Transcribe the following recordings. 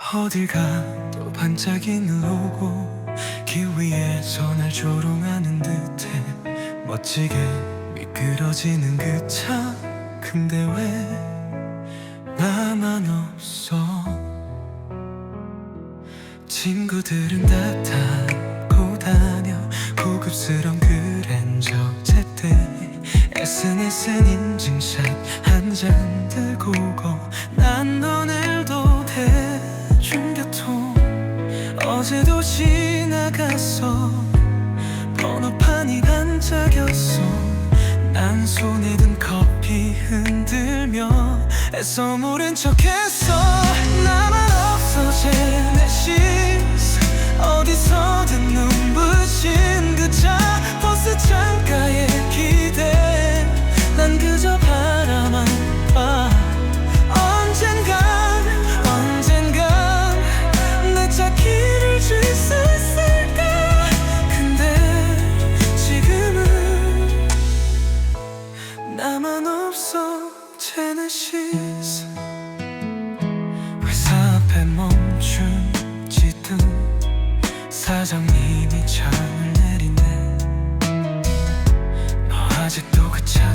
어딜 가도 반짝이는 로고 길 위에서 날 조롱하는 듯해 멋지게 미끄러지는 그 차. 근데 왜 나만 없어? 친구들은 다 타고 다녀 고급스러운 그랜저 제때 SNS는 인증샷 한장 들고 고 어제도 지나갔어. 번호판이 반짝였어. 난 손에 든 커피 흔들며 애써 모른 척했어. 나만 제네시스 회사 앞에 멈춘지든 사장님이 창을 내리네. 너 아직도 그차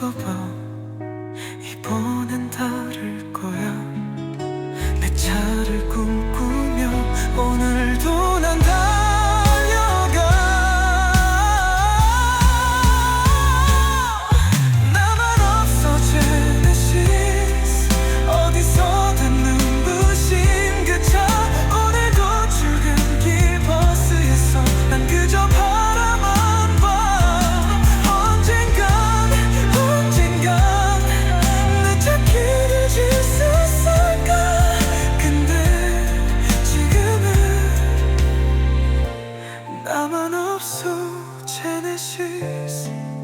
제네 this.